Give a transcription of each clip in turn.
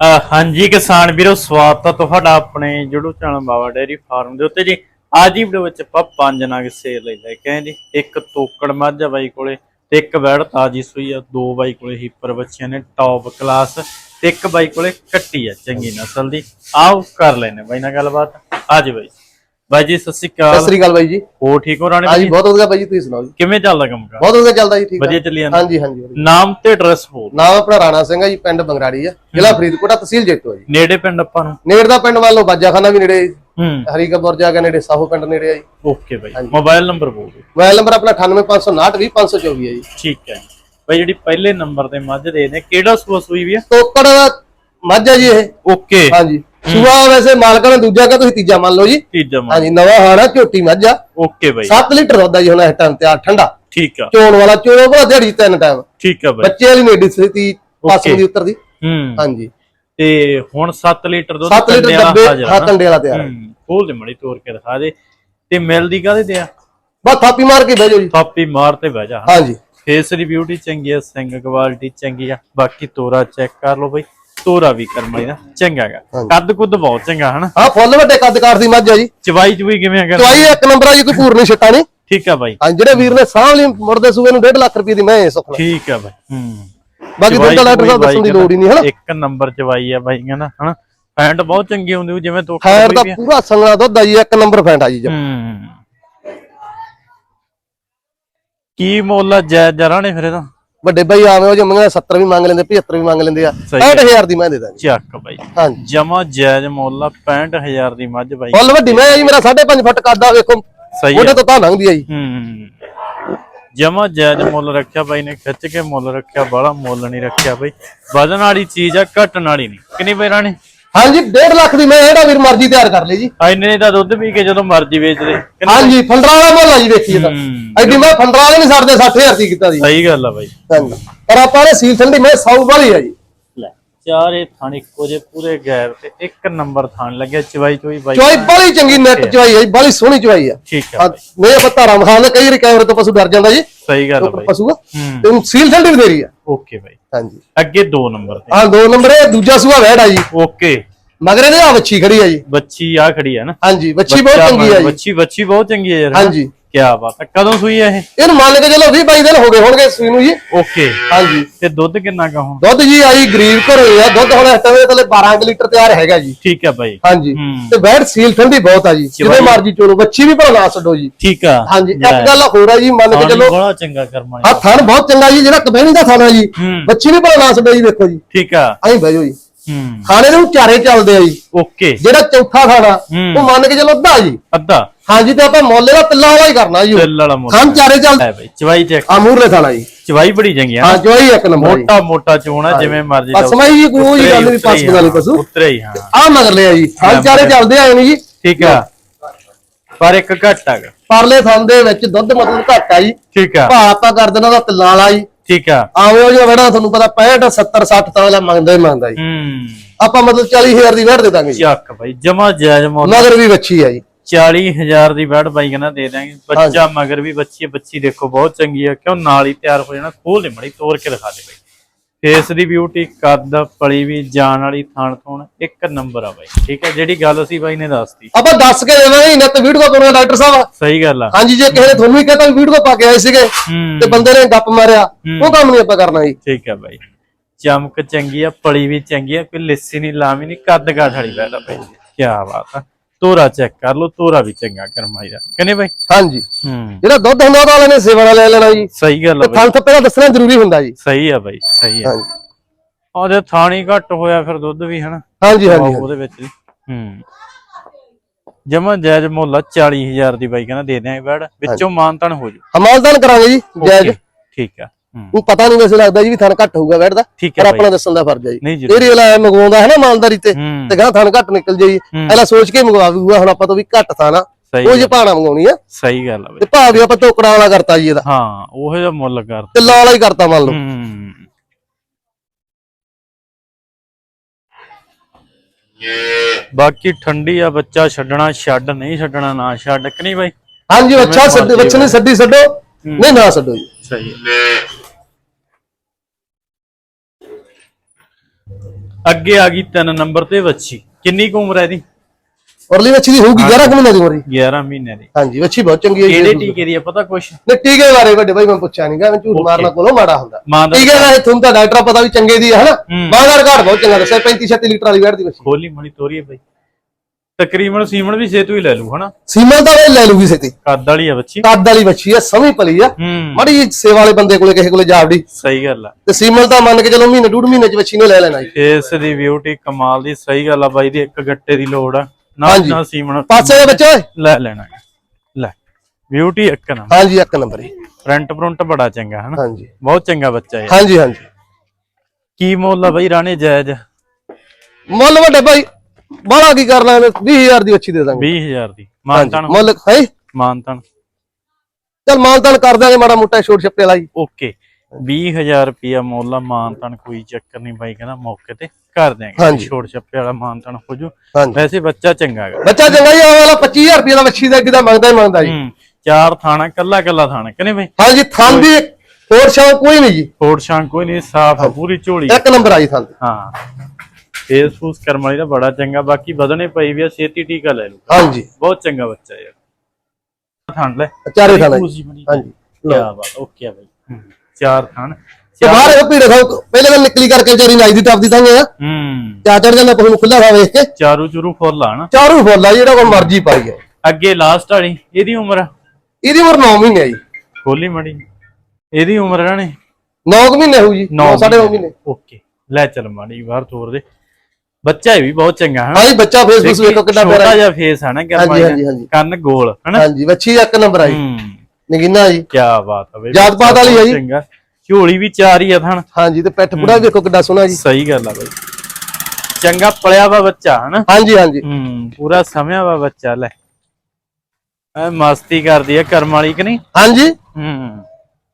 ਹਾਂਜੀ ਕਿਸਾਨ ਵੀਰੋ, ਸਵਾਗਤ ਹੈ ਤੁਹਾਡਾ ਆਪਣੇ YouTube channel Baba dairy farm ਦੇ ਉੱਤੇ ਜੀ। ਅੱਜ ਹੀ ਵੀਡੀਓ ਵਿੱਚ ਆਪਾਂ ਪੰਜ ਨਗ ਸੇਲ ਲਈ ਲੈ ਕੇ ਆਏ ਜੀ। ਇੱਕ ਤੋਕੜ ਮੱਝ ਆ ਬਾਈ ਕੋਲੇ ਤੇ ਇੱਕ ਵੈੜ ਤਾਜੀ ਸੂਈ ਆ। ਦੋ ਬਾਈ ਕੋਲੇ ਹੀਪਰ ਬੱਚਿਆਂ ਨੇ ਟੌਪ ਕਲਾਸ ਤੇ ਇੱਕ ਬਾਈ ਕੋਲੇ ਕੱਟੀ ਆ, ਚੰਗੀ ਨਸਲ ਦੀ। ਆਓ ਕਰ ਲੈਨੇ ਬਾਈ ਨਾਲ ਗੱਲਬਾਤ। ਅੱਜ ਬਾਈ। ਬਾਈ ਜੀ ਸਤਿ ਸ਼੍ਰੀ ਸਤਿ ਅਕਾਲ ਸ੍ਰੀ ਅਕਾਲ ਬਾਈ ਜੀ। ਹੋ ਠੀਕ ਹੋ ਰਾਣੇ ਹਾਂਜੀ ਬਹੁਤ ਵਧੀਆ ਬਾਈ ਜੀ ਤੁਸੀਂ ਸੁਣਾਓ ਜੀ? ਕਿਵੇਂ ਚੱਲਦਾ ਕੰਮ ਕਰ? ਬਹੁਤ ਵਧੀਆ ਚੱਲਦਾ ਜੀ ਠੀਕ ਵਧੀਆ ਚੱਲੀ ਜਾਂਦਾ? ਹਾਂਜੀ ਹਾਂਜੀ। ਨਾਮ ਤੇ ਐਡਰੈਸ ਬੋਲ। ਨਾਮ ਆਪਣਾ ਰਾਣਾ ਸਿੰਘ ਹੈ ਜੀ ਪਿੰਡ ਬੰਗਰਾੜੀ ਆ। ਜ਼ਿਲ੍ਹਾ ਫਰੀਦਕੋਟ ਆ ਤਹਿਸੀਲ ਜੈਤੋ ਆ ਜੀ। ਨੇੜੇ ਪਿੰਡ ਆਪਾਂ ਨੂੰ? ਨੇੜ ਦਾ ਪਿੰਡ ਵੱਲੋਂ ਬਾਜਾਖਾਨਾ ਵੀ ਨੇੜੇ ਹੂੰ। ਹਰੀਕਪੁਰ ਜਾ ਕੇ ਨੇੜੇ ਸਾਹੋ ਪਿੰਡ ਨੇੜੇ ਆ ਜੀ। ਓਕੇ ਬਾਈ ਮੋਬਾਈਲ ਨੰਬਰ ਬੋਲ ਦਿਓ। ਮੋਬਾਈਲ ਨੰਬਰ ਆਪਣਾ 98559 20524 ਹੈ ਜੀ। ਠੀਕ ਹੈ ਬਾਈ ਜਿਹੜੀ ਪਹਿਲੇ ਨੰਬਰ ਤੇ ਮੱਝ ਦੇ ਨੇ ਕਿਹੜਾ ਸੂਆ ਸੂਈ ਵੀ ਆ? ਤੋਕੜ ਮੱਝ ਆ ਜੀ ਇਹ। ਓਕੇ। ਹਾਂਜੀ। ਸੂਆ ਵੈਸੇ ਮਾਲਕਾਂ ਨੇ ਦੂਜਾ ਕਾ ਤੁਸੀਂ ਤੀਜਾ ਮੰਨ ਲਓ ਜੀ। ਤੀਜਾ ਮੱਝ ਹਾਂਜੀ ਨਵਾਂ ਹਾਣਾ ਝੋਟੀ ਮੱਝ ਆ। ਓਕੇ ਬਾਈ। 7 ਲੀਟਰ ਦੁੱਧ ਆ ਜੀ ਹੁਣ ਇਸ ਟਾਈਮ ਤੇ ਆ ਠੰਡਾ। ਠੀਕ ਆ। ਚੋਣ ਵਾਲਾ ਚੋਣ ਭਲਾ ਦਿਹਾੜੀ ਤਿੰਨ ਟਾਈਮ ਠੀਕ ਆ ਬਾਈ। ਬੱਚੇ ਵਾਲੀ ਨੇੜੀ ਸਥਿਤੀ ਪਾਸੋਂ ਦੀ ਉੱਤਰ ਦੀ। ਹੂੰ। ਹਾਂਜੀ। ਤੇ ਹੁਣ 7 ਲੀਟਰ ਦੁੱਧ 7 ਲੀਟਰ ਵਾਲਾ ਡੱਬੇ ਹਾਂ? ਕੰਡੇ ਵਾਲਾ ਤਿਆਰ ਹੈ ਖੋਲ ਦੇ ਮੜੀ ਤੋੜ ਕੇ ਦਿਖਾ ਦੇ। ਤੇ ਮਿਲਦੀ ਕਾਹਦੇ ਤੇ ਆ? ਬਸ ਥਾਪੀ ਮਾਰ ਕੇ ਬਹਿ ਜਾਓ ਜੀ। ਥਾਪੀ ਮਾਰ ਤੇ ਬਹਿ ਜਾ। ਹਾਂਜੀ। ਫੇਸ ਦੀ ਬਿਊਟੀ ਚੰਗੀ ਆ ਸਿੰਗ ਕੁਆਲਿਟੀ ਚੰਗੀ ਆ। ਬਾਕੀ ਤੋਰਾ ਚੈੱਕ ਕਰ ਲਓ ਬਾਈ। ਤੋਰਾ ਵੀ ਕਰਮ ਵਾਲੀ ਦਾ ਚੰਗਾ ਗਾ। ਹਾਂਜੀ। ਕੱਦ ਕੁੱਦ ਬਹੁਤ ਚੰਗਾ ਹਨਾ? ਹਾਂ ਫੁੱਲ ਵੱਡੇ ਕੱਦ ਕਾਰ ਦੀ ਮੱਝ ਆ ਜੀ। ਚਵਾਈ ਚੁਈ ਕਿਵੇਂ ਆ ਚਵਾਈ ਇੱਕ ਨੰਬਰ ਆ ਜੀ ਕੋਈ ਪੂਰਨੀ ਛੱਟਾ ਨਹੀਂ। ਠੀਕ ਆ ਬਾਈ। ਹਾਂ ਜਿਹੜੇ ਵੀਰ ਨੇ ਸਾਂਭ ਲਈ ਮੁਰਦੇ ਸੂਏ ਨੂੰ 1.5 ਲੱਖ ਰੁਪਏ ਦੀ ਮੈਂ ਸੁਖਣਾ ਠੀਕ ਆ ਬਾਈ ਹੂੰ। ਬਾਕੀ ਦੁੱਧ ਚੁਈ ਐਡਰੈਸ ਦੱਸਣ ਦੀ ਲੋੜ ਹੀ ਨਹੀਂ ਹਨਾ? ਇੱਕ ਨੰਬਰ ਚਵਾਈ ਆ ਬਾਈ ਕਹਿੰਦਾ ਹਨਾ? ਫੈਂਟ ਬਹੁਤ ਚੰਗੀ ਹੁੰਦੀ ਜਿਵੇਂ ਤੋਂ ਖੈਰ ਦਾ ਪੂਰਾ ਸੰਗਲਾ ਦੁੱਧ ਆ ਜੀ ਇੱਕ ਨੰਬਰ ਫੈਂਟ ਆ ਜੀ ਜੀ ਹੂੰ। ਕੀ ਮੁੱਲ ਆ ਜਾਇਜ਼ ਜਰਾ ਨੇ ਫਿਰ ਇਹਦਾ? ਵੱਡੇ ਬਾਈ ਆਵੇਂ ਉਹ ਜੇ ਮੰਗਦੇ 70 ਵੀ ਮੰਗ ਲੈਂਦੇ 75 ਵੀ ਮੰਗ ਲੈਂਦੇ ਆ ਸਹੀ ਹੈ। 65000 ਦੀ ਮੈਂ ਦੇ ਦਾਂਗੇ। ਚੱਕ ਬਾਈ। ਜਮਾ ਜਾਇਜ਼ ਮੁੱਲ ਆ 65000 ਦੀ ਮੱਝ ਬਾਈ। ਫੁੱਲ ਵੱਡੀ ਮੈਂ ਜੀ ਮੇਰਾ 5.5 ਫੁੱਟ ਕੱਦ ਵੇਖੋ। ਸਹੀ ਉਹਦੇ ਤੋਂ ਤਾਂ ਲੰਘਦੀ ਆ ਜੀ। ਹੂੰ ਜਮਾ ਜਾਇਜ਼ ਮੁੱਲ ਰੱਖਿਆ ਬਾਈ ਨੇ ਖਿੱਚ ਕੇ ਮੁੱਲ ਰੱਖਿਆ ਬਾਹਲਾ ਮੁੱਲ ਨਹੀਂ ਰੱਖਿਆ ਬਾਈ। ਵਜ਼ਨ ਵਾਲੀ ਚੀਜ਼ ਆ ਘਟਣ ਵਾਲੀ ਨਹੀਂ। ਕਿੰਨੀ ਬਈ ਰਾਣੀ? ਹਾਂਜੀ 1.5 ਲੱਖ ਦੀ ਮੈਂ ਜਿਹੜਾ ਵੀਰ ਮਰਜ਼ੀ ਤਿਆਰ ਕਰ ਲਈ ਜੀ। ਆ ਇੰਨੇ ਦਾ ਦੁੱਧ ਪੀ ਕੇ ਜਦੋਂ ਮਰਜ਼ੀ ਵੇਚ ਦੇ। ਕਿੰਨੇ- ਹਾਂਜੀ ਫੰਡਰਾ ਵਾਲਾ ਮੁੱਲ ਆ ਜੀ ਵੇਖੀਏ ਤਾਂ। ਹੂੰ, ਐਡੀ ਮੈਂ ਫੰਡਰਾ ਵਾਲੇ ਨਹੀਂ ਛੱਡਦੇ 60000 ਦੀ ਕੀਤਾ ਜੀ ਸਹੀ ਗੱਲ ਆ ਬਾਈ। ਹਾਂਜੀ ਪਰ ਆਪਾਂ ਨੇ ਸੀਲ ਠੰਡੀ ਮੈਂ ਸੌ ਵਾਲੀ ਆ ਜੀ। ਲੈ ਚਾਰੇ ਥਣ ਇੱਕੋ ਜੇ ਪੂਰੇ ਗੈਪ ਤੇ ਇੱਕ ਨੰਬਰ ਥਣ ਲੱਗਿਆ ਚਵਾਈ ਚੋਈ ਬਾਈ। ਚਵਾਈ ਬੜੀ ਚੰਗੀ ਨੈਟ ਚਵਾਈ ਆ ਜੀ ਬੜੀ ਸੋਹਣੀ ਚਵਾਈ ਆ। ਠੀਕ ਆ ਆ ਮੇਰੇ ਪੱਤਾ ਰਾਮ ਖਾਨ ਨੇ ਕਈ ਵਾਰੀ ਕੈਮਰੇ ਤੋਂ ਪਸ਼ੂ ਡਰ ਜਾਂਦਾ ਜੀ। ਸਹੀ ਗੱਲ ਆ ਬਾਈ। ਪਸ਼ੂ ਆ ਹੂੰ। ਤੇ ਸੀਲ ਠੰਡੀ ਵੀ ਦੇ ਰਹੀ ਆ। Okay bye. ਹਾਂਜੀ। ਅੱਗੇ ਦੋ ਨੰਬਰ ਤੇ। ਆ ਦੋ ਨੰਬਰ ਇਹ ਦੂਜਾ ਸੂਆ ਵੈੜ ਆ ਜੀ। ਓਕੇ। ਮਗਰ ਇਹਦੇ ਆ ਵੱਛੀ ਖੜੀ ਆ ਜੀ। ਬੱਚੀ ਆ ਖੜੀ ਆ ਨਾ। ਹਾਂਜੀ ਵੱਛੀ ਬਹੁਤ ਬੱਚਾ ਚੰਗੀ ਆ ਜੀ। ਬੱਚੀ ਬੱਚੀ ਬਹੁਤ ਚੰਗੀ ਹੈ ਯਾਰ ਹਾਂਜੀ। ਕੀ ਬਾਤ ਹੈ ਕਦੋਂ ਸੂਈ ਹੈ ਇਹ? ਇਹਨੂੰ ਮੰਨ ਕੇ ਚਲੋ 20 22 ਦਿਨ ਹੋ ਗਏ ਹੋਣਗੇ ਸੂਈ ਨੂੰ ਜੀ। ਓਕੇ। ਹਾਂਜੀ। ਤੇ ਦੁੱਧ ਕਿੰਨਾ ਕਾ ਹੁਣ? ਦੁੱਧ ਜੀ ਆਈ ਗਰੀਬ ਘਰੋਂ ਆ। ਦੁੱਧ ਹੁਣ ਇਸ ਟਾਈਮ ਥੱਲੇ 12 ਕੁ ਲੀਟਰ ਤਿਆਰ ਹੈਗਾ ਜੀ। ਠੀਕ ਹੈ ਬਾਈ। ਹਾਂਜੀ। ਤੇ ਵੈੜ ਸੀਲ ਠੰਡੀ ਬਹੁਤ ਆ ਜੀ। ਜਿਵੇਂ ਮਰਜ਼ੀ ਚੋਲੋ ਵੱਛੀ ਵੀ ਭਲਾ ਨਾ ਛੱਡੋ ਜੀ। ਠੀਕ ਆ। ਹਾਂਜੀ ਇੱਕ ਗੱਲ ਹੋਰ ਆ ਜੀ ਮੰਨ ਕੇ ਚਲੋ। ਬੜਾ ਚੰਗਾ ਕਰਮਾ ਆ ਥਣ ਬਹੁਤ ਚੰਗਾ ਜੀ ਜਿਹੜਾ ਕਬਹਿਣੀ ਦਾ ਥਣ ਆ ਜੀ। ਵੱਛੀ ਵੀ ਭਲਾ ਨਾ ਛੱਡੋ ਜੀ ਵੇਖੋ ਜੀ। ਠੀਕ ਆ। ਐਂ ਬਹਿ ਜੀ। ਖਾਣੇ ਨੂੰ ਚਾਰੇ ਚੱਲਦੇ ਆ ਜੀ। ਓਕੇ। ਜਿਹੜਾ ਚੌਥਾ ਖਾਣਾ। ਉਹ ਮੰਨ ਕੇ ਚਲੋ ਅੱਧਾ ਜੀ। ਅੱਧਾ। ਹਾਂਜੀ ਤੇ ਆਪਾਂ ਮੁੱਲ ਦਾ ਤਿੱਲਾ ਵਾਲਾ ਹੀ ਕਰਨਾ ਜੀ। ਤਿਲ ਵਾਲਾ ਮੋਟਾ ਖਾਣ ਚਾਰੇ ਚੱਲ ਹੈ ਬਾਈ ਚਵਾਈ ਚੈੱਕ ਆ ਮੂਰਲੇ ਥਾਣਾ ਜੀ। ਚਵਾਈ ਬੜੀ ਚੰਗੀ ਆ ਹਾਂ ਜੋਈ ਇੱਕ ਨੰਬਰ ਮੋਟਾ ਮੋਟਾ ਚੋਣਾ ਜਿਵੇਂ ਮਰਜ਼ੀ ਬਸ ਮੈਂ ਜੀ ਕੋਈ ਗੱਲ ਨਹੀਂ ਪਾਸ ਬਣਾ ਲਈ ਪਸ਼ੂ। ਉਤਰੇ ਹੀ ਹਾਂ। ਆ ਮਗਰ ਲਿਆ ਜੀ। ਖਾਣ ਚਾਰੇ ਚੱਲਦੇ ਆਏ ਨੇ ਜੀ। ਠੀਕ ਆ। ਪਰ ਇੱਕ ਘੱਟ ਆ। ਪਰਲੇ ਥਾਂ ਦੇ ਵਿੱਚ ਦੁੱਧ ਮਤਲਬ ਘੱਟ ਆ ਜੀ। ਠੀਕ ਆ। ਭਾਅ ਆਪਾਂ ਕਰ ਦੇਣਾ ਦਾ ਤਿੱਲਾ ਵਾਲਾ ਜੀ। ਠੀਕ ਆ। ਆਵੇਂ ਜਿਹੜਾ ਬੜਾ ਤੁਹਾਨੂੰ ਪਤਾ 65 70 60 ਤਾਂ ਵਾਲਾ ਮੰਗਦਾ ਹੀ ਮੰਗਦਾ ਜੀ। ਹੂੰ। ਆਪਾਂ ਮਤਲਬ 40000 ਦੀ ਵੜ ਦੇ ਦਾਂਗੇ ਜੀ। ਚੱਕ ਬਾਈ ਜਮਾ ਜਾਇਜ਼ ਮੁੱਲ। ਮਗਰ ਵੀ ਵੱਛੀ ਆ ਜੀ। 40000 ਦੀ ਬੈਡ ਬਾਈ ਕਹਿੰਦਾ ਦੇ ਦਾਂਗੇ ਬੱਚਾ ਮਗਰ ਵੀ ਬੱਚੀ ਹੈ, ਬੱਚੀ ਦੇਖੋ ਬਹੁਤ ਚੰਗੀ ਆ। ਕਿਉਂ ਨਾਲ ਹੀ ਤਿਆਰ ਹੋ ਜਾਣਾ? ਖੋਲ ਦੇ ਮੜੀ ਤੋੜ ਕੇ ਦਿਖਾ ਦੇ ਬਾਈ। ਫੇਸ ਦੀ ਬਿਊਟੀ ਕੱਦ ਪਲੀ ਵੀ ਜਾਨ ਵਾਲੀ ਥਾਣ ਥੋਣ ਇੱਕ ਨੰਬਰ ਆ ਬਾਈ। ਠੀਕ ਹੈ ਜਿਹੜੀ ਗੱਲ ਅਸੀਂ ਬਾਈ ਨੇ ਦੱਸਤੀ। ਆਪਾਂ ਦੱਸ ਕੇ ਦੇਵਾਂਗੇ ਨੈਟ ਵੀਡੀਓ ਪਾਉਣਾ ਡਾਕਟਰ ਸਾਹਿਬ। ਸਹੀ ਗੱਲ ਆ। ਹਾਂਜੀ ਜੇ ਕਿਸੇ ਨੇ ਤੁਹਾਨੂੰ ਵੀ ਕਹਤਾ ਵੀਡੀਓ ਪਾ ਕੇ ਆਏ ਸੀਗੇ ਹੂੰ। ਤੇ ਬੰਦੇ ਨੇ ਗੱਪ ਮਾਰਿਆ ਉਹ ਕੰਮ ਨਹੀਂ ਆਪਾਂ ਕਰਨਾ ਜੀ। ਠੀਕ ਹੈ ਬਾਈ। ਚਮਕ ਚੰਗੀ ਆ ਪਲੀ ਵੀ ਚੰਗੀ ਆ ਕੋਈ ਲਿੱਸੀ ਨਹੀਂ ਲਾਵੀ ਨਹੀਂ ਕੱਦ ਕਾਠ ਵਾਲੀ ਆ ਬਾਈ। ਕੀ ਬਾਤ ਆ। ਤੋਰਾ ਚੈੱਕ ਕਰ ਲਓ ਤੋਰਾ ਵੀ ਚੰਗਾ ਕਰਮਾਈ ਦਾ ਕਹਿੰਦੇ ਬਾਈ? ਹਾਂਜੀ। ਹੂੰ। ਜਿਹੜਾ ਦੁੱਧ ਹੁੰਦਾ ਉਹਦਾ ਵਾਲੇ ਨੇ ਸੇਵਾ ਨਾਲ ਲੈ ਲੈਣਾ ਜੀ। ਸਹੀ ਗੱਲ ਬਾਈ। ਥਣ ਥੱਪੇ ਦਾ ਦੱਸਣਾ ਜ਼ਰੂਰੀ ਹੁੰਦਾ ਜੀ। ਸਹੀ ਆ ਬਾਈ ਸਹੀ ਆ। ਉਹਦੇ ਥਾਣੀ ਘੱਟ ਹੋਇਆ ਫਿਰ ਦੁੱਧ ਵੀ ਹਨਾ? ਹਾਂਜੀ ਹਾਂਜੀ ਉਹਦੇ ਵਿੱਚ। ਹੂੰ। ਜਮਾ ਜਾਇਜ਼ ਮੁੱਲ ਆ 40000 ਦੀ ਬਾਈ ਕਹਿੰਦਾ ਦੇ ਦਿਆਂਗੇ ਬੈਡ। ਵਿੱਚੋਂ ਮਾਨਤਨ ਹੋ ਜੂ। ਹਮਾਲਦਾਨ ਕਰਾਂਗੇ ਜੀ ਜਾਇਜ਼। ਠੀਕ ਆ। ਹੂੰ ਉਹ ਪਤਾ ਨਹੀਂ ਵੈਸੇ ਲੱਗਦਾ ਜੀ ਵੀ ਥਣ ਘੱਟ ਹੋਊਗਾ ਵੈੜ ਦਾ ਪਰ ਆਪਣਾ ਦੱਸਣ ਦਾ ਫਰਜ਼ ਹੈ ਜੀ। ਇਹ ਰੀਲਾ ਮੰਗਵਾਉਂਦਾ ਹੈ ਨਾ ਇਮਾਨਦਾਰੀ ਤੇ ਤੇ ਗਾਂ ਥਣ ਘੱਟ ਨਿਕਲ ਜਾਈ। ਪਹਿਲਾਂ ਸੋਚ ਕੇ ਮੰਗਵਾਊਗਾ ਹੁਣ ਆਪਾਂ ਤੋਂ ਵੀ ਘੱਟ ਥਾਣਾ ਸਹੀ ਉਹ ਜੇ ਭਾਣਾ ਮੰਗਾਉਣੀ ਆ। ਸਹੀ ਗੱਲ ਆ ਬਾਈ ਤੇ ਭਾਅ ਵੀ ਆਪਾਂ ਟੋਕੜਾ ਵਾਲਾ ਕਰਤਾ ਜੀ ਇਹਦਾ। ਹਾਂ ਉਹੋ ਜਿਹਾ ਮੁੱਲ ਕਰ। ਤੇ ਲਾ ਵਾਲਾ ਹੀ ਕਰਤਾ ਮੰਨ ਲਓ। ਬਾਕੀ ਠੰਡੀ ਆ ਬੱਚਾ ਛੱਡਣਾ ਛੱਡ ਨਹੀਂ ਛੱਡਣਾ ਨਾ ਛੱਡ ਕਿ ਨਹੀਂ ਬਾਈ? ਹਾਂਜੀ ਬੱਚਾ ਛੱਡ ਬੱਚੇ ਨੇ ਛੱਡੀ ਛੱਡੋ। ਨਹੀਂ ਨਾ ਛੱਡੋ ਜੀ। ਸਹੀ ਅੱਗੇ ਆ ਗਈ 3 ਨੰਬਰ ਤੇ ਵੱਛੀ। ਕਿੰਨੀ ਕੁ ਉਮਰ ਹੈ ਇਹਦੀ? ਔਰਲੀ ਵੱਛੀ ਦੀ ਹੋਊਗੀ 11 ਕੁ ਮਹੀਨੇ ਦੀ ਉਮਰ ਜੀ। 11 ਮਹੀਨੇ ਦੀ। ਹਾਂਜੀ ਵੱਛੀ ਬਹੁਤ ਚੰਗੀ ਹੈ ਕਿਹੜੇ ਟੀਕੇ ਦੀ ਆ ਪਤਾ ਕੁਛ? ਨੇ ਟੀਕੇ ਬਾਰੇ ਵੱਡੇ ਭਾਈ ਮੈਂ ਪੁੱਛਿਆ ਨਹੀਂਗਾ ਮੈਂ ਝੂਠ ਮਾਰਨਾ ਕੋਲੋਂ ਮਾੜਾ ਹੁੰਦਾ। ਟੀਕੇ ਦਾ ਤੁਹਾਨੂੰ ਤਾਂ ਡਾਕਟਰ ਪਤਾ ਵੀ ਚੰਗੇ ਦੀ ਹੈ ਹਨਾ? ਹੂੰ। ਦਾ ਰਿਕਾਰਡ ਬਹੁਤ ਚੰਗਾ ਦੱਸਿਆ 35 36 ਲੀਟਰ ਵਾਲੀ ਵੈਟ ਦੀ ਵੱਛੀ। ਖੋਲੀ ਮਣੀ ਤੋਰੀ ਹੈ ਬਈ। ਤਕਰੀਬਨ ਸੀਮਣ ਵੀ ਸੇਤੂ ਹੀ ਲੈ ਲੂ ਹਨਾ? ਸੀਮਾ ਦਾ ਵੀ ਲੈ ਲੂਗੀ ਛੇਤੀ ਕੱਦ ਵਾਲੀ ਆ ਬੱਚੀ। ਕੱਦ ਵਾਲੀ ਵੱਛੀ ਆ ਸਮੀ ਪਲੀ ਆ। ਹੂੰ। ਮਾੜੀ ਸੇਵਾ ਵਾਲੇ ਬੰਦੇ ਕੋਲੇ ਕਿਸੇ ਕੋਲੇ ਜਾਵੜੀ ਸਹੀ ਗੱਲ ਆ। ਤੇ ਸੀਮਲ ਤਾਂ ਮੰਨ ਕੇ ਚਲੋ ਮਹੀਨੇ ਡੂਢ ਮਹੀਨੇ ਚ ਵੱਛੀ ਨੇ ਲੈ ਲੈਣਾ ਜੀ। ਫੇਸ ਦੀ ਬਿਊਟੀ ਕਮਾਲ ਦੀ ਸਹੀ ਗੱਲ ਆ ਬਾਈ ਦੀ ਇੱਕ ਗੱਟੇ ਦੀ ਲੋੜ ਆ। ਨਾ। ਨਾ ਸੀਮਣ ਪਾਸੇ ਦੇ ਬੱਚੇ ਲੈ ਲੈਣਾ ਹੈ। ਲੈ ਬਿਊਟੀ ਇੱਕ ਨਾ ਹਾਂਜੀ ਇੱਕ ਨੰਬਰ ਜੀ। ਫਰੰਟ ਫਰੰਟ ਬੜਾ ਚੰਗਾ ਹਨਾ? ਹਾਂਜੀ। ਬਹੁਤ ਚੰਗਾ ਬੱਚਾ ਹੈ ਹਾਂਜੀ ਹਾਂਜੀ। ਕੀ ਮੁੱਲ ਆ ਬਾਈ ਰਾਣੇ ਜਾਇਜ਼? ਮੁੱਲ ਵੱਡੇ ਭਾਈ ਬਾਹਲਾ ਕੀ ਕਰ ਲਾਂਗੇ 20000 ਦੀ ਵੱਛੀ ਦੇ ਦਾਂਗੇ। 20000 ਦੀ। ਮਾਨਤਾਨ ਮੁੱਲ ਹੈ? ਮਾਨਤਾਨ ਚਲ ਮਾਨਤਾਨ ਕਰ ਦਾਂਗੇ ਮਾੜਾ ਮੋਟਾ ਛੋਟ ਛੱਪੇ ਵਾਲਾ ਜੀ। ਓਕੇ। 20000 ਰੁਪਿਆ ਮੁੱਲ ਆ ਮਾਨਤਾਨ ਕੋਈ ਚੱਕਰ ਨਹੀਂ ਬਾਈ ਕਹਿੰਦਾ ਮੌਕੇ ਤੇ ਕਰ ਦਿਆਂਗੇ। ਛੋੜ ਛੱਪੇ ਵਾਲਾ ਮਾਨਤਾਨ ਹੋ ਜੂ। ਵੈਸੇ ਬੱਚਾ ਚੰਗਾ ਹੈਗਾ। ਬੱਚਾ ਚੰਗਾ ਜੀ ਆਹ ਵਾਲਾ 25000 ਰੁਪਏ ਦਾ ਵੱਛੀ ਦਾ ਕਿਦਾ ਮੰਗਦਾ ਹੀ ਮੰਗਦਾ ਜੀ। ਹੂੰ ਚਾਰ ਥਾਣਾ ਕੱਲਾ ਕੱਲਾ ਥਾਣਾ ਕਿਨੇ ਬਈ? ਹਾਂਜੀ ਥਾਂ ਦੀ ਹੋਰ ਸ਼ਾਂ ਕੋਈ ਨਹੀਂ ਜੀ। ਫੋੜ ਸ਼ਾਂ ਕੋਈ ਨਹੀਂ ਸਾਫ਼ ਆ ਪੂਰੀ ਝੋਲੀ ਇੱਕ ਨੰਬਰ ਆਈ ਥਾਂ। ਹਾਂ। ਫੇਸ ਫੂਸ ਕਰਮ ਵਾਲੀ ਦਾ ਬੜਾ ਚੰਗਾ ਬਾਕੀ ਵਧਣੇ ਪਈ ਵੀ ਆ ਛੇਤੀ ਟੀਕਾ ਲੈ ਲੂ ਹਾਂਜੀ। ਬਹੁਤ ਚੰਗਾ ਬੱਚਾ ਯਾਰ। ਥਾਣ ਲੈ। ਚਾਰੇ ਥਾਂ ਪੂਸ ਜੀ ਬਣੀ। ਹਾਂਜੀ। ਕੀ ਬਾਤ ਓਕੇ ਆ ਬਾਈ। ਚਾਰ ਥਾਣ। ਤੇ ਬਾਹਰ ਇਹ ਭੀੜੇ ਖਾਓ। ਪਹਿਲੇ ਦਿਨ ਨਿਕਲੀ ਕਰਕੇ ਵਿਚਾਰੀ ਨਾਈ ਦੀ ਟੱਪ ਦੀ ਤਾਂ ਆ। ਹੂੰ। ਚਾ ਚੜ ਜਾਂਦਾ ਨੂੰ ਖੁੱਲਾ ਖਾ ਵੇਖ ਕੇ। ਚਾਰੂ ਚੁਰੂ ਫੁੱਲ ਆ ਨਾ। ਚਾਰੂ ਫੁੱਲ ਆ ਜਿਹੜਾ ਕੋਈ ਮਰਜ਼ੀ ਪਾਈ ਹੈ ਅੱਗੇ ਲਾਸਟ ਵਾਲੀ ਇਹਦੀ ਉਮਰ? ਇਹਦੀ ਉਮਰ 9 ਮਹੀਨੇ ਆ ਜੀ। ਖੋਲੀ ਮੜੀ। ਇਹਦੀ ਉਮਰ ਰਾਣੇ? 9 ਮਹੀਨੇ ਹੋਊ ਜੀ। 9 9.5 ਮਹੀਨੇ। ਓਕੇ। ਲੈ ਚੱਲ ਮਾੜੀ ਬਾਹਰ ਤੋਰ ਦੇ। ਬੱਚਾ ਇਹ ਵੀ ਬਹੁਤ ਚੰਗਾ ਹੈ ਹਾਂਜੀ ਬੱਚਾ ਫੇਸ ਫੂਸ ਵੇਖੋ ਕਿੱਡਾ ਪਿਆਰਾ ਛੋਟਾ ਹੈ। ਜਿਹਾ ਫੇਸ ਹੈ ਨਾ ਹਾਂਜੀ, ਹਾਂਜੀ, ਹਾਂਜੀ। ਕੰਨ ਗੋਲ ਹਨਾ? ਹਾਂਜੀ ਵੱਛੀ ਇੱਕ ਨੰਬਰ ਆਈ ਹੂੰ। ਨਗਿਨਾ ਜੀ। ਕੀ ਬਾਤ ਹੈ ਬਈ ਜਾਤ ਪਾਤ ਵਾਲੀ ਹੈ ਜੀ। ਚੰਗਾ। ਝੋਲੀ ਵੀ ਚਾਰ ਹੀ ਆ ਥਣ ਹਾਂਜੀ ਤੇ ਪੈਠ ਪੁੜਾ ਵੇਖੋ ਕਿੱਡਾ ਸੋਹਣਾ ਜੀ। ਸਹੀ ਗੱਲ ਆ ਬਈ। ਚੰਗਾ ਪਲਿਆ ਵਾ ਬੱਚਾ ਹਨਾ? ਹਾਂਜੀ ਹਾਂਜੀ। ਹੂੰ ਪੂਰਾ ਸਮਿਆ ਵਾ ਬੱਚਾ ਲੈ। ਐ ਮਸਤੀ ਕਰਦੀ ਆ ਕਰਮ ਵਾਲੀ ਕਿ ਨਹੀਂ? ਹਾਂਜੀ। ਹੂੰ।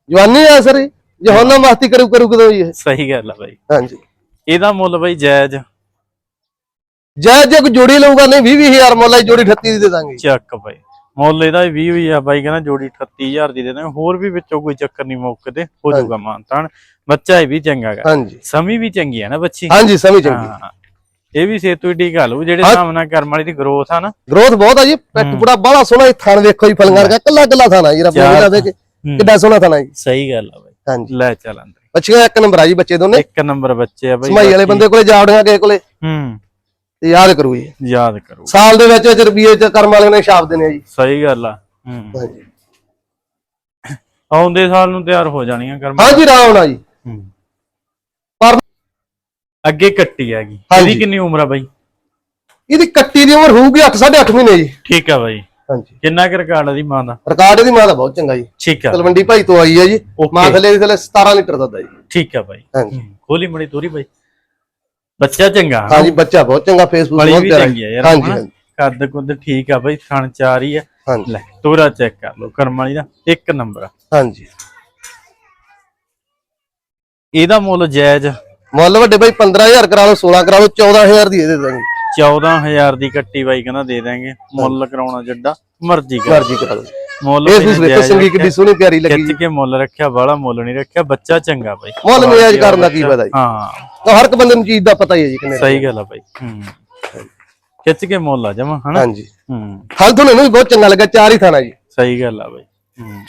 ਜਵਾਨੀ ਆ ਸਰ ਜੇ ਹੁਣ ਨਾ ਮਸਤੀ ਕਰੂ ਕਰੂ ਕਦੋਂ ਜੀ ਸਹੀ ਗੱਲ ਆ ਬਈ। ਹਾਂਜੀ। ਇਹਦਾ ਮੁੱਲ ਬਈ ਜਾਇਜ਼। ਜੈ ਜੇ ਕੋਈ ਜੋੜੀ ਲਊਗਾ ਨਹੀਂ 20 20000 ਮੁੱਲ ਆਈ ਜੋੜੀ 38 ਦੀ ਦੇ ਦਾਂਗੇ। ਚੱਕ ਬਈ। ਮੁੱਲ ਇਹਦਾ 20 ਵੀ ਆ ਬਾਈ ਕਹਿੰਦਾ ਜੋੜੀ 38000 ਦੀ ਦੇ ਦਾਂਗੇ। ਹੋਰ ਵੀ ਵਿੱਚੋਂ ਕੋਈ ਚੱਕਰ ਨਹੀਂ ਮੌਕੇ ਤੇ ਹੋ ਜਾਊਗਾ ਮਾਨਤਾਨ ਬੱਚਾ ਇਹ ਵੀ ਚੰਗਾ ਗਾ। ਹਾਂਜੀ। ਸਮੀ ਵੀ ਚੰਗੀ ਆ ਨਾ ਬੱਚੀ? ਹਾਂਜੀ ਸਮਝ ਚੰਗੀ। ਹਾਂ। ਇਹ ਵੀ ਸੇਤੂ ਹੀ ਠੀਕ ਹਾਲੂ ਜਿਹੜੇ ਨਾਲ ਕਰਮ ਵਾਲੀ ਦੀ ਗਰੋਥ ਆ ਨਾ। ਗਰੋਥ ਬਹੁਤ ਆ ਜੀ ਪੈਠ ਪੁੜਾ ਬਾਹਲਾ ਸੋਹਣਾ ਇਹ ਥਣ ਵੇਖੋ ਜੀ ਫਲੰਗਰ ਦਾ ਕੱਲਾ ਕੱਲਾ ਥਾਣਾ ਜੀ ਰੱਬ ਨੇ ਹੂੰ। ਕਿੱਡਾ ਸੋਹਣਾ ਥਾਣਾ ਜੀ। ਸਹੀ ਗੱਲ ਆ ਬਾਈ। ਹਾਂਜੀ। ਲੈ ਚੱਲ ਅੰਦਰ। ਬੱਚੀਆਂ ਇੱਕ ਨੰਬਰ ਆ ਜੀ ਬੱਚੇ ਦੋਨੇ। ਇੱਕ ਨੰਬਰ ਬੱਚੇ ਆ ਬਾਈ ਸਮਾਈ ਵਾਲੇ ਬੰਦੇ ਕੋਲੇ ਜਾਵੜੀਆਂ ਕਿਸੇ ਕੋਲੇ। ਹੂੰ। ਤੇ ਯਾਦ ਕਰੂ ਜੀ ਯਾਦ ਕਰੋ। ਸਾਲ ਦੇ ਵਿੱਚ ਵਿੱਚ ਰੁਪਏ ਚ ਕਰਮ ਵਾਲੇ ਨੇ ਛਾਪ ਦੇਣੇ ਆ ਜੀ। ਸਹੀ ਗੱਲ ਆ। ਹੂੰ। ਹਾਂਜੀ। ਆਉਂਦੇ ਸਾਲ ਨੂੰ ਤਿਆਰ ਹੋ ਜਾਣੀਆਂ ਕਰਮ। ਹਾਂਜੀ ਨਾਲ ਜੀ। ਹੂੰ। ਪਰ ਅੱਗੇ ਕੱਟੀ ਹੈਗੀ। ਇਹਦੀ ਕਿੰਨੀ ਉਮਰ ਆ ਬਾਈ? ਇਹਦੀ ਕੱਟੀ ਦੀ ਉਮਰ ਹੋਊਗੀ 8 8.5 ਮਹੀਨੇ ਜੀ। ਠੀਕ ਆ ਬਾਈ। ਹਾਂਜੀ। ਕਿੰਨਾ ਕੁ ਰਿਕਾਰਡ ਆ ਦੀ ਮਾਂ ਦਾ? ਰਿਕਾਰਡ ਇਹਦੀ ਮਾਂ ਦਾ ਬਹੁਤ ਚੰਗਾ ਜੀ। ਠੀਕ ਆ। ਤਲਵੰਡੀ ਭਾਈ ਤੋਂ ਆਈ ਹੈ ਜੀ. ਮਾਂ ਥੱਲੇ ਦੀ ਥੱਲੇ 17 ਲੀਟਰ ਦੁੱਧ ਆ ਜੀ। ਠੀਕ ਆ ਬਾਈ। ਹਾਂਜੀ। ਖੋਲੀ ਮੜੀ ਤੋਰੀ ਬਾਈ। ਬੱਚਾ ਚੰਗਾ? ਹਾਂਜੀ ਬੱਚਾ ਬਹੁਤ ਚੰਗਾ ਫੇਸਬੁੱਕ ਬਹੁਤ ਵੀ ਪਿਆਰਾ ਚੰਗੀ ਆ ਯਾਰ ਹਾਂਜੀ ਕੱਦ ਕੁੱਦ ਠੀਕ ਆ ਬਾਈ ਥਣ ਚਾਰ ਹੀ ਆ। ਹਾਂਜੀ। ਲੈ ਤੋਰਾ ਚੈੱਕ ਕਰ ਲਓ ਕਰਮ ਵਾਲੀ ਦਾ ਇੱਕ ਨੰਬਰ ਹਾਂਜੀ। ਇਹਦਾ ਮੁੱਲ ਜਾਇਜ਼ ਮੁੱਲ ਵੱਡੇ ਭਾਈ 15000 ਕਰਾ ਲਓ 16 ਕਰਾ ਲਓ 14000 ਦੀ ਇਹ ਦੇ ਦਾਂਗੇ 14000 ਦੀ ਕੱਟੀ ਬਾਈ ਕਹਿੰਦਾ ਦੇ ਦਾਂਗੇ ਮੁੱਲ ਕਰਾਉਣਾ ਜੱਡਾ ਮਰਜ਼ੀ ਕਰ। ਮਰਜ਼ੀ ਕਰਾ ਲਓ। ਮੁੱਲ ਇਹ ਵੀ ਤੁਸੀਂ ਵੇਖੋ ਜਾਇਜ਼ ਸੰਗੀ ਕਿੱਡੀ ਸੋਹਣੀ ਪਿਆਰੀ ਲੱਗੀ। ਖਿੱਚ ਕੇ ਮੁੱਲ ਰੱਖਿਆ ਬਾਹਲਾ ਮੁੱਲ ਨਹੀਂ ਰੱਖਿਆ ਬੱਚਾ ਚੰਗਾ ਬਾਈ। ਮੁੱਲ ਨਿਆਜ਼ ਕਰਨ ਦਾ ਕੀ ਪਤਾ ਜੀ। ਹਾਂ। ਤਾਂ ਹਰ ਇੱਕ ਬੰਦੇ ਨੂੰ ਚੀਜ਼ ਦਾ ਪਤਾ ਹੀ ਹੈ ਜੀ ਕਿੰਨੇ ਸਹੀ ਗੱਲ ਆ ਬਾਈ। ਹੂੰ। ਖਿੱਚ ਕੇ ਮੁੱਲ ਆ ਜਮਾ ਹਨਾ? ਹਾਂਜੀ। ਹੂੰ। ਹਲ ਤੁਹਾਨੂੰ ਵੀ ਬਹੁਤ ਚੰਗਾ ਲੱਗਾ ਚਾਰ ਹੀ ਥਾਣਾ ਜੀ। ਸਹੀ ਗੱਲ ਆ ਬਾਈ। ਹੂੰ।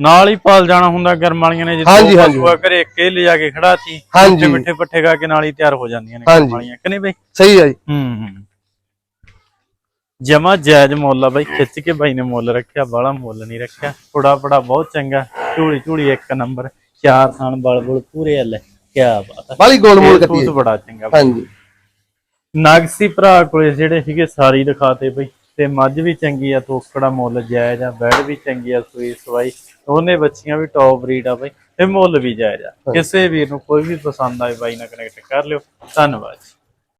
ਨਾਲ ਹੀ ਪਾਲ ਜਾਣਾ ਹੁੰਦਾ ਗਰਮ ਵਾਲੀਆਂ ਨੇ ਜਿੱਦੋਂ। ਪਸ਼ੂਆ ਘਰੇ ਕੇ ਲਿਜਾ ਕੇ ਖੜਾਤੀ ਹਾਂਜੀ। ਮਿੱਠੇ ਮਿੱਠੇ ਪੱਠੇ ਖਾ ਕੇ ਨਾਲ ਹੀ ਤਿਆਰ ਹੋ ਜਾਂਦੀਆਂ ਨੇ। ਗਰਮ ਵਾਲੀਆਂ ਕਿ ਨਹੀਂ ਬਾਈ? ਸਹੀ ਹੈ ਜੀ। ਹੂੰ ਹੂੰ। ਜਮਾ ਜਾਇਜ਼ ਮੁੱਲ ਆ ਬਾਈ ਖਿੱਚ ਕੇ ਬਾਈ ਨੇ ਮੁੱਲ ਰੱਖਿਆ ਬਾਹਲਾ ਮੁੱਲ ਨਹੀਂ ਰੱਖਿਆ। ਫੜਾ ਫੜਾ ਬਹੁਤ ਚੰਗਾ ਝੂੜੀ ਝੂੜੀ ਇੱਕ ਨੰਬਰ ਚਾਰ ਥਾਨ ਬਲ ਬਲ ਪੂਰੇ ਹੱਲੇ ਕੀ ਬਾਤ ਆ। ਬਾਲੀ ਗੋਲ ਮੋਲ ਕੱਟੀ ਹੈ। ਬੜਾ ਚੰਗਾ ਬਾਈ। ਹਾਂਜੀ। ਨਾਗਸੀ ਭਰਾ ਕੋਲੇ ਜਿਹੜੇ ਸੀਗੇ ਸਾਰੀ ਦਿਖਾਤੇ ਬਈ। ਤੇ ਮੱਝ ਵੀ ਚੰਗੀ ਆ ਤੋਕੜਾ ਮੁੱਲ ਜਾਇਜ਼ ਆ ਬੈੜ ਵੀ ਚੰਗੀ ਆ ਸੂਈ ਸਵਾਈ। ਉਹਨੇ ਬੱਚੀਆਂ ਵੀ ਟੌਪ ਬਰੀਡ ਆ ਬਈ ਤੇ ਮੁੱਲ ਵੀ ਜਾਇਜ਼ ਆ। ਕਿਸੇ ਵੀਰ ਨੂੰ ਕੋਈ ਵੀ ਪਸੰਦ ਆਏ ਬਾਈ ਨਾਲ ਕਨੈਕਟ ਕਰ ਲਿਓ। ਧੰਨਵਾਦ ਜੀ।